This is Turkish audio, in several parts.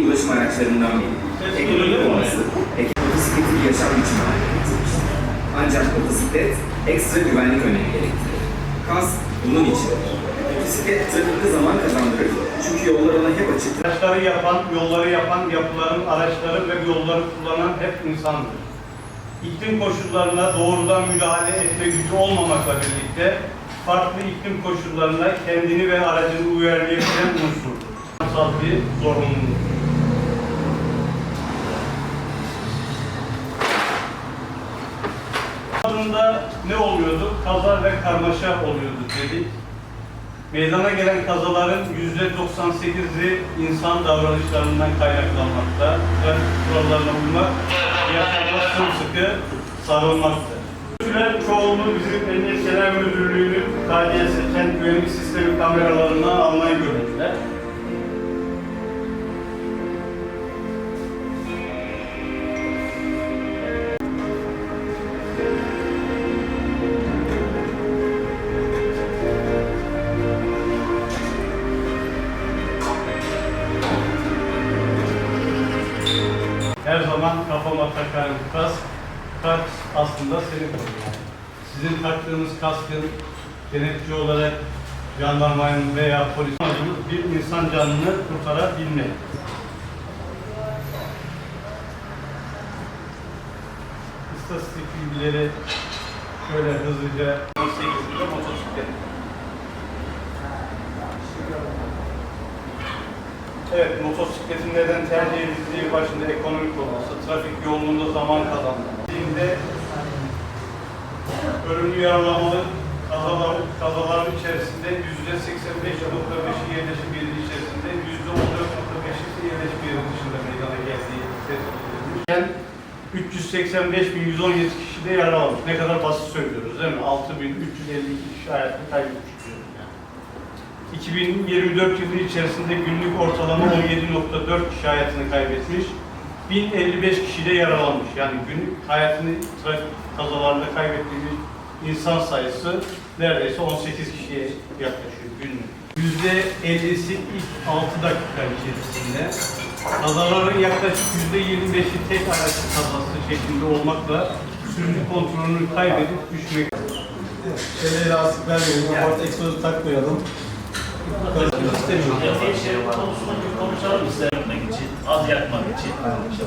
ulaşım araçlarından biri. Ekonomik olması, motosikleti yaşam biçimi haline getirmiştir. Ancak motosiklet ekstra güvenlik önlemi gerektirir. Kas bunun için. Motosiklet trafikte zaman kazandırır çünkü yollar ona hep açıktır. Araçları yapan, yolları yapan, yapıların araçları ve yolları kullanan hep insandır. İklim koşullarına doğrudan müdahale etme gücü olmamakla birlikte farklı iklim koşullarına kendini ve aracını uyarlayabilen unsurdur. Kutsal bir zorunluluk. Aslında ne oluyordu? Kaza ve karmaşa oluyordu dedik. Meydana gelen kazaların %98'i insan davranışlarından kaynaklanmakta. Trafik kurallarına uymak, yaşamda sımsıkı sarılmaktır. Süren çoğunluğu bizim Emniyet Genel Müdürlüğü'nün KDS, Kent Güvenlik Sistemi kameralarından almayı görüntüler. Zaman kafama takarım kask. Kask aslında seni koruyor. Sizin taktığınız kaskın denetçi olarak jandarmanın veya polis amacımız bir insan canını kurtarabilmek. İstatistik bilgileri şöyle hızlıca 18'de motosiklet. Evet, motosikletin neden tercih edildiği başında ekonomik olması, trafik yoğunluğunda zaman kazanması. ölümlü yaralamalı kazalar, kazaların içerisinde yüzde 85.5'i yerleşim yeri içerisinde yüzde 14.5'i yerleşim yeri dışında meydana geldiği tespit edilmiş. Yani 385.117 kişi de yaralanmış. Ne kadar basit söylüyoruz değil mi? 6.352 kişi hayatını kaybetmiş. 2024 yılı içerisinde günlük ortalama 17.4 kişi hayatını kaybetmiş. 1055 kişi de yaralanmış. Yani günlük hayatını trafik kazalarında kaybettiğimiz insan sayısı neredeyse 18 kişiye yaklaşıyor günlük. %50'si ilk 6 dakika içerisinde. Kazaların yaklaşık %25'i tek araç kazası şeklinde olmakla sürücü kontrolünü kaybedip düşmek. Şöyle lastik vermeyelim, apart egzozu takmayalım. Şey konusunu bir konuşalım istemek için, az yakmak için. İşte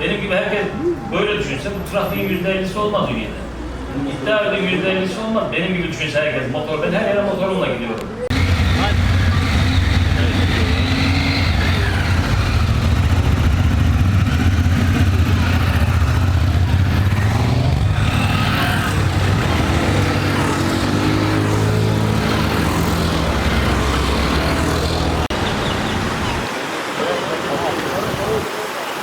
benim gibi herkes böyle düşünse bu trafiğin yüzde ellisi olmaz dünyada. İddia ediyorum yüzde ellisi olmaz. Benim gibi düşünse herkes motor, ben her yere motorumla gidiyorum.